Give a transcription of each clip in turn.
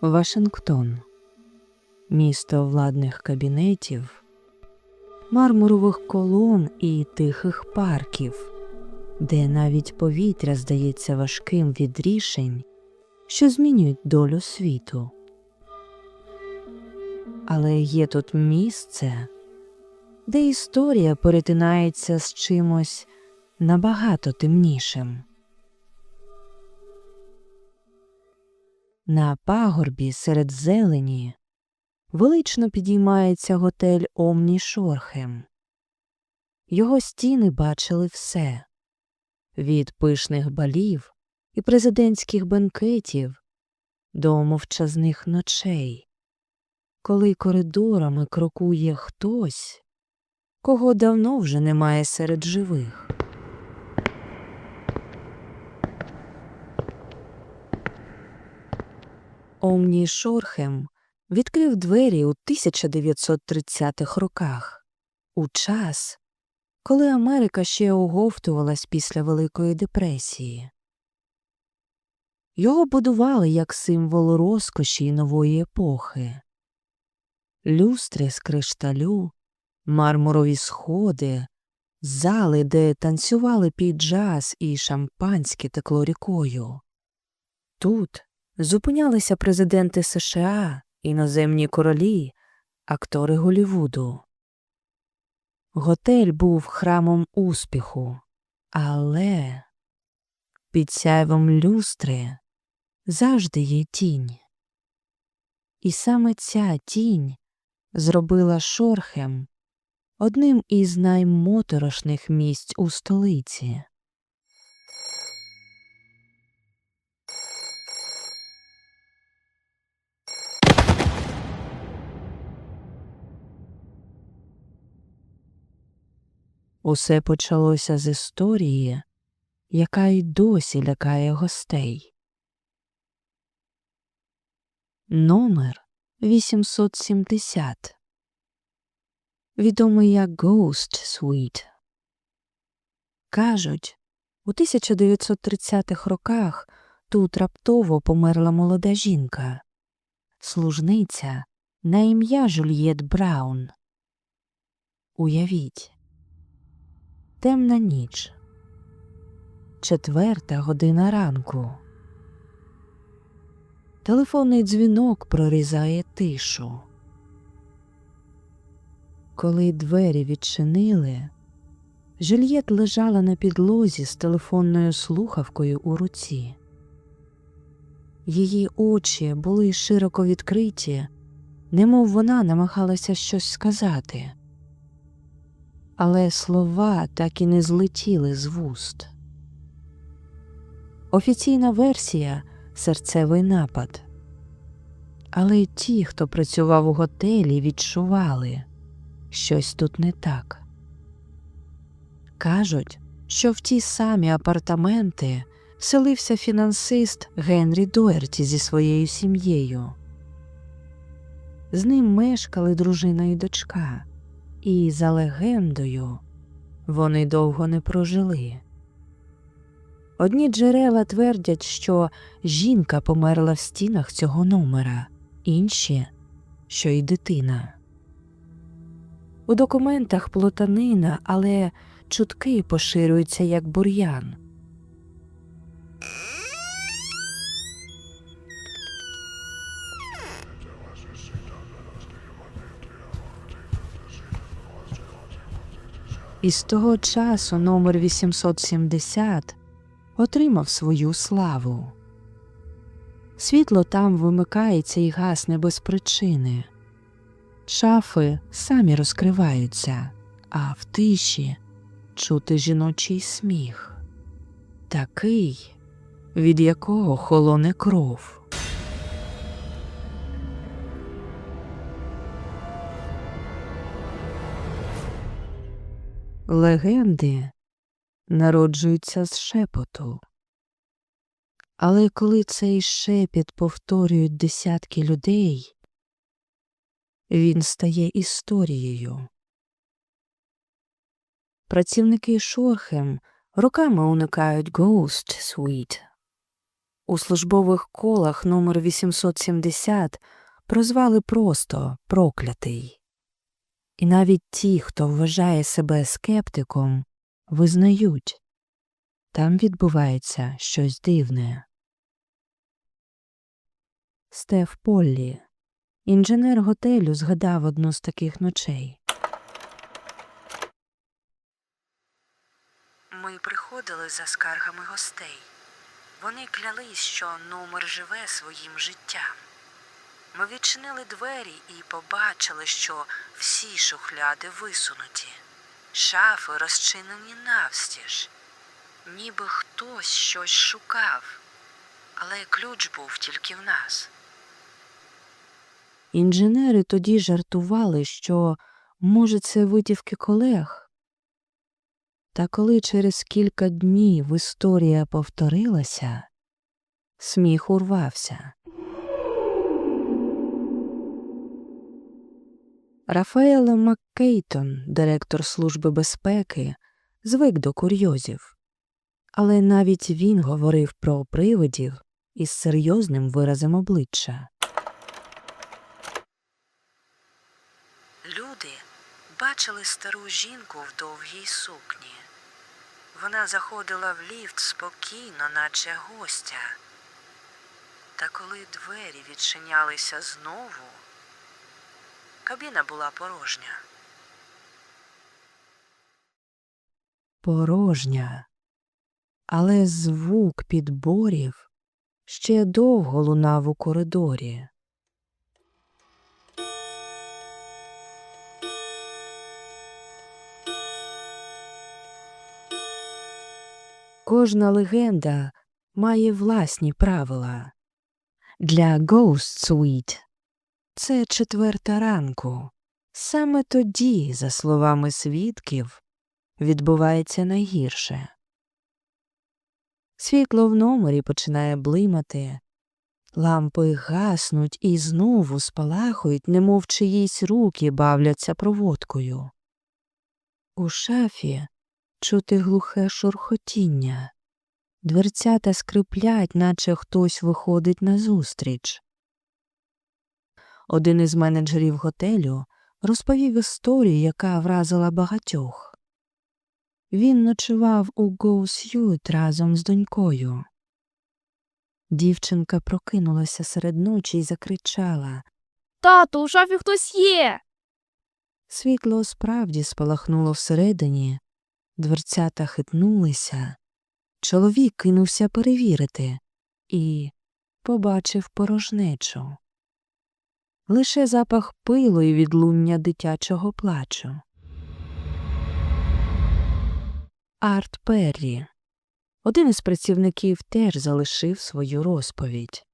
Вашингтон, місто владних кабінетів, мармурових колон і тихих парків, де навіть повітря здається важким від рішень, що змінюють долю світу. Але є тут місце, де історія перетинається з чимось набагато темнішим. На пагорбі серед зелені велично підіймається готель Омні Шорхем. Його стіни бачили все від пишних балів і президентських бенкетів до мовчазних ночей, коли коридорами крокує хтось, кого давно вже немає серед живих. Омні Шорхем відкрив двері у 1930-х роках, у час, коли Америка ще оговтувалась після Великої депресії. Його будували як символ розкоші й нової епохи. Люстри з кришталю, мармурові сходи, зали, де танцювали під джаз і шампанське текло рікою. Тут зупинялися президенти США, іноземні королі, актори Голівуду. Готель був храмом успіху, але під сяйвом люстри завжди є тінь. І саме ця тінь зробила Шорхем одним із наймоторошних місць у столиці. Усе почалося з історії, яка й досі лякає гостей. Номер 870 відомий як Ghost Suite. Кажуть, у 1930-х роках тут раптово померла молода жінка, служниця на ім'я Жюльєт Браун. Уявіть, темна ніч, четверта година ранку. Телефонний дзвінок прорізає тишу. Коли двері відчинили, Жюльєт лежала на підлозі з телефонною слухавкою у руці. Її очі були широко відкриті, немов вона намагалася щось сказати. Але слова так і не злетіли з вуст. Офіційна версія серцевий напад. Але ті, хто працював у готелі, відчували щось тут не так. Кажуть, що в ті самі апартаменти селився фінансист Генрі Дуерті зі своєю сім'єю. З ним мешкали дружина і дочка, і, за легендою, вони довго не прожили. Одні джерела твердять, що жінка померла в стінах цього номера, інші, що й дитина. У документах плотанина, але чутки поширюються як бур'ян. І з того часу номер 870 отримав свою славу. Світло там вимикається і гасне без причини. Шафи самі розкриваються, а в тиші чути жіночий сміх, такий, від якого холоне кров. Легенди народжуються з шепоту. Але коли цей шепіт повторюють десятки людей, він стає історією. Працівники Шорхем роками уникають Ghost Suite, У службових колах номер 870 прозвали просто проклятий. І навіть ті, хто вважає себе скептиком, визнають там відбувається щось дивне. Стеф Поллі, інженер готелю, згадав одну з таких ночей. Ми приходили за скаргами гостей. Вони клялись, що номер живе своїм життям. Ми відчинили двері і побачили, що всі шухляди висунуті, шафи розчинені навстіж, ніби хтось щось шукав, але ключ був тільки в нас. Інженери тоді жартували, що, може, це витівки колег. Та коли через кілька днів історія повторилася, сміх урвався. Рафаело Маккейтон, директор Служби безпеки, звик до курйозів. Але навіть він говорив про привидів із серйозним виразом обличчя. Люди бачили стару жінку в довгій сукні. Вона заходила в ліфт спокійно, наче гостя. Та коли двері відчинялися знову, кабіна була порожня. Порожня. Але звук підборів ще довго лунав у коридорі. Кожна легенда має власні правила. Для Ghost Suite це четверта ранку. Саме тоді, за словами свідків, відбувається найгірше. Світло в номері починає блимати, лампи гаснуть і знову спалахують, немов чиїсь руки бавляться проводкою. У шафі чути глухе шурхотіння. Дверцята скриплять, наче хтось виходить назустріч. Один із менеджерів готелю розповів історію, яка вразила багатьох. Він ночував у Гоус'ют разом з донькою. Дівчинка прокинулася серед ночі і закричала. Тату, у шафі хтось є. Світло справді спалахнуло всередині, дверцята хитнулися. Чоловік кинувся перевірити і побачив порожнечу. Лише запах пилу і відлуння дитячого плачу. Арт Перрі. Один із працівників теж залишив свою розповідь.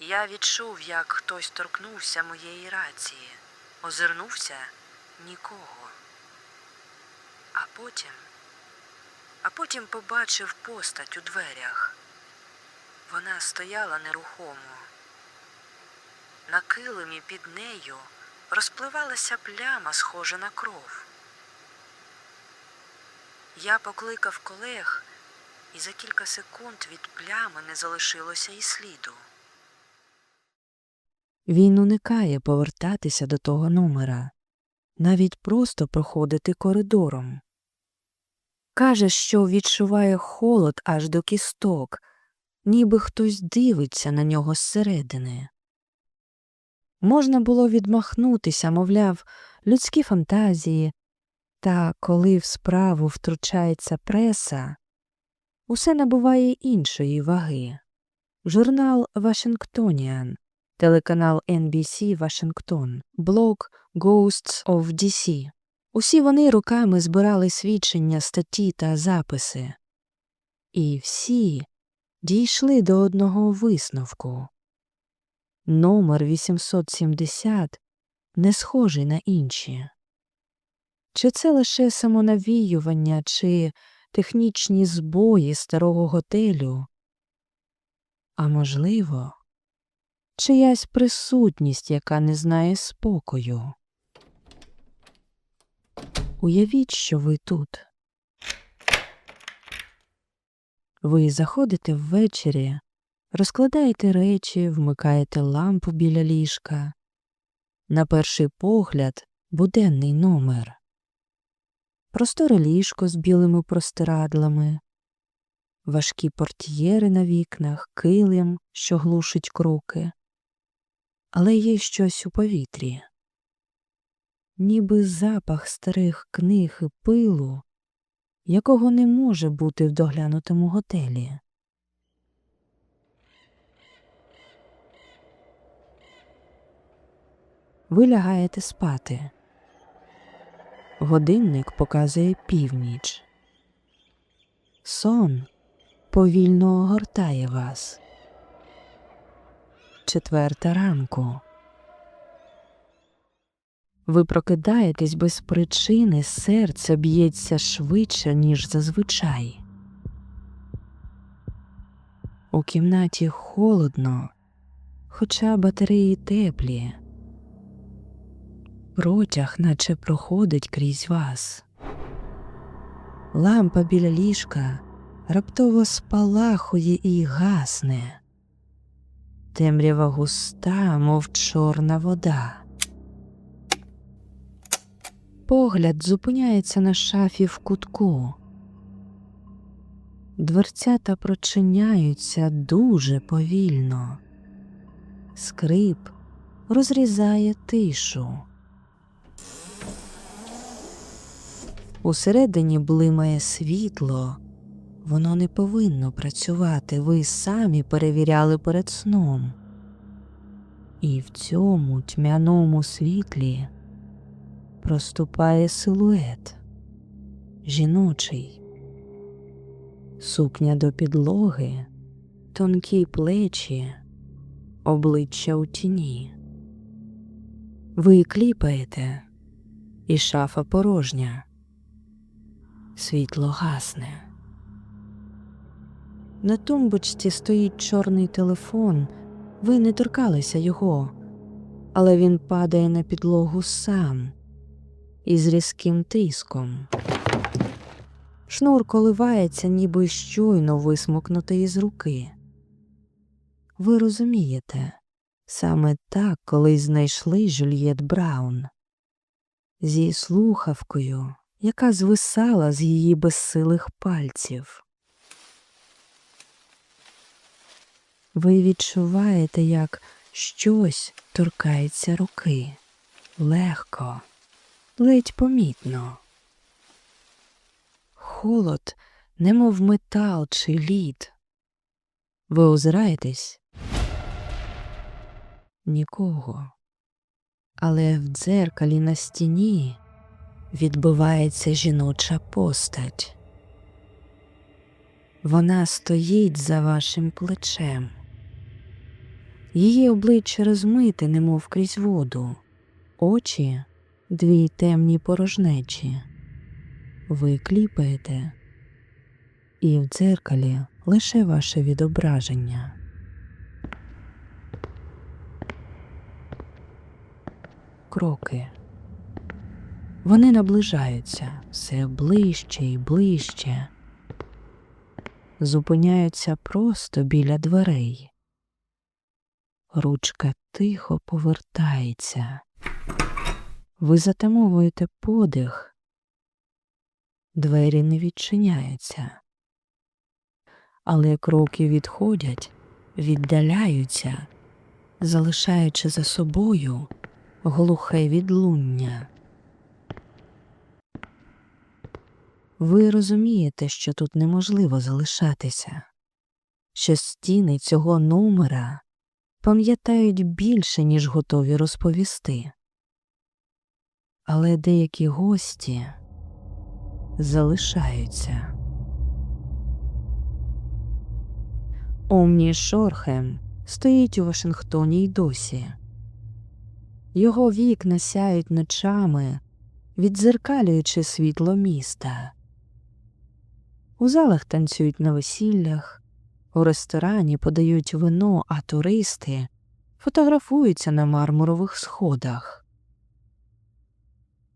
Я відчув, як хтось торкнувся моєї рації, озирнувся нікого. А потім, а потім побачив постать у дверях. Вона стояла нерухомо. На килимі під нею розпливалася пляма, схожа на кров. Я покликав колег, і за кілька секунд від плями не залишилося і сліду. Він уникає повертатися до того номера, навіть просто проходити коридором. Каже, що відчуває холод аж до кісток, ніби хтось дивиться на нього зсередини. Можна було відмахнутися, мовляв, людські фантазії, та коли в справу втручається преса, усе набуває іншої ваги. Журнал Вашингтоніан, телеканал NBC Вашингтон, блог Ghosts of DC. Усі вони руками збирали свідчення, статті та записи. І всі дійшли до одного висновку. Номер 870 не схожий на інші. Чи це лише самонавіювання, чи технічні збої старого готелю? А можливо, чиясь присутність, яка не знає спокою. Уявіть, що ви тут. Ви заходите ввечері, розкладаєте речі, вмикаєте лампу біля ліжка. На перший погляд буденний номер. Просторе ліжко з білими простирадлами, важкі портьєри на вікнах, килим, що глушить кроки. Але є щось у повітрі. Ніби запах старих книг і пилу, якого не може бути в доглянутому готелі. Ви лягаєте спати. Годинник показує північ. Сон повільно огортає вас. Четверта ранку. Ви прокидаєтесь без причини, серце б'ється швидше, ніж зазвичай. У кімнаті холодно, хоча батареї теплі. Протяг наче проходить крізь вас. Лампа біля ліжка раптово спалахує і гасне. Темрява густа, мов чорна вода. Погляд зупиняється на шафі в кутку. Дверцята прочиняються дуже повільно. Скрип розрізає тишу. Усередині блимає світло. Воно не повинно працювати, ви самі перевіряли перед сном. І в цьому тьмяному світлі проступає силует жіночий, сукня до підлоги, тонкі плечі, обличчя у тіні. Ви кліпаєте, і шафа порожня. Світло гасне. На тумбочці стоїть чорний телефон. Ви не торкалися його, але він падає на підлогу сам із різким тиском. Шнур коливається, ніби щойно висмокнутий із руки. Ви розумієте, саме так колись знайшли Жюльєт Браун зі слухавкою, яка звисала з її безсилих пальців. Ви відчуваєте, як щось торкається руки легко, ледь помітно. Холод, немов метал чи лід. Ви озираєтесь? Нікого. Але в дзеркалі на стіні відбивається жіноча постать. Вона стоїть за вашим плечем. Її обличчя розмите, немов крізь воду, очі дві темні порожнечі. Ви кліпаєте, і в дзеркалі лише ваше відображення. Кроки. Вони наближаються все ближче і ближче, зупиняються просто біля дверей. Ручка тихо повертається. Ви затамовуєте подих. Двері не відчиняються. Але кроки відходять, віддаляються, залишаючи за собою глухе відлуння. Ви розумієте, що тут неможливо залишатися, що стіни цього номера пам'ятають більше, ніж готові розповісти. Але деякі гості залишаються. Омні Шорхем стоїть у Вашингтоні й досі. Його вікна сяють ночами, віддзеркалюючи світло міста. У залах танцюють на весіллях, у ресторані подають вино, а туристи фотографуються на мармурових сходах.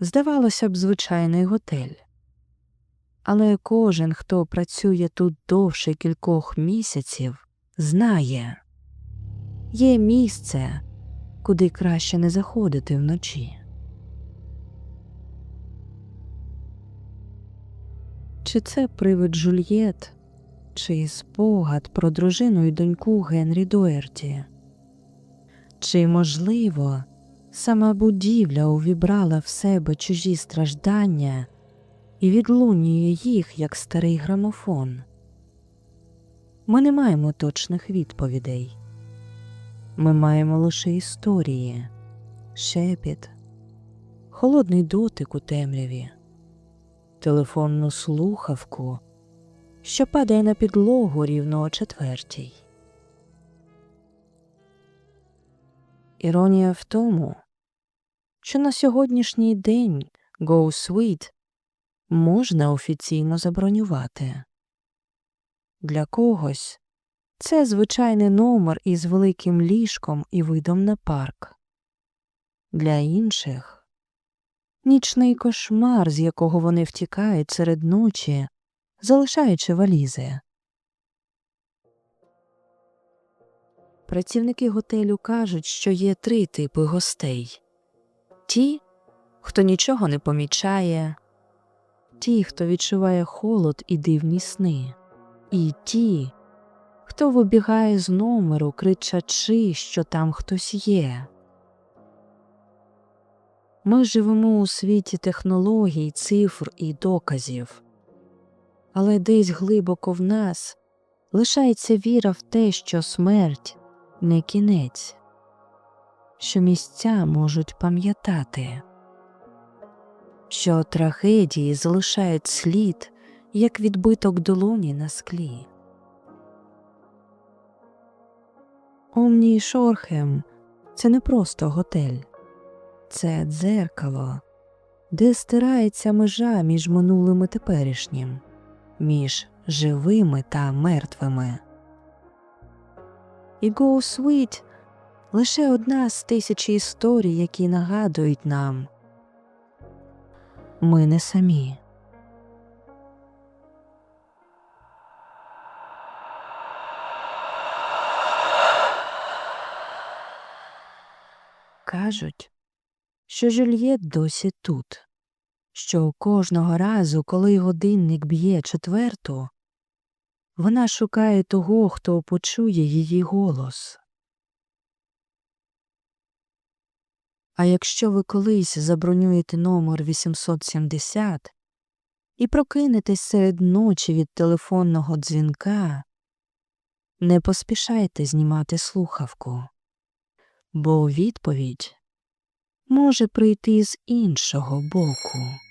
Здавалося б, звичайний готель. Але кожен, хто працює тут довше кількох місяців, знає є місце, куди краще не заходити вночі. Чи це привид Жульєт, чи спогад про дружину і доньку Генрі Дуерті? Чи, можливо, сама будівля увібрала в себе чужі страждання і відлунює їх, як старий грамофон? Ми не маємо точних відповідей. Ми маємо лише історії, шепіт, холодний дотик у темряві, телефонну слухавку, що падає на підлогу рівно о четвертій. Іронія в тому, що на сьогоднішній день Go можна офіційно забронювати. Для когось це звичайний номер із великим ліжком і видом на парк. Для інших нічний кошмар, з якого вони втікають серед ночі, залишаючи валізи. Працівники готелю кажуть, що є три типи гостей ті, хто нічого не помічає, ті, хто відчуває холод і дивні сни, і ті, хто вибігає з номеру, кричачи, що там хтось є. Ми живемо у світі технологій, цифр і доказів, але десь глибоко в нас лишається віра в те, що смерть не кінець, що місця можуть пам'ятати, що трагедії залишають слід, як відбиток долоні на склі. Омній Шорхем це не просто готель, це дзеркало, де стирається межа між минулим і теперішнім, між живими та мертвими. І Sweet – лише одна з тисячі історій, які нагадують нам ми не самі. Кажуть, що Жюльєт досі тут, що кожного разу, коли годинник б'є четверту, вона шукає того, хто почує її голос. А якщо ви колись забронюєте номер 870 і прокинетесь серед ночі від телефонного дзвінка, не поспішайте знімати слухавку, бо відповідь може прийти з іншого боку.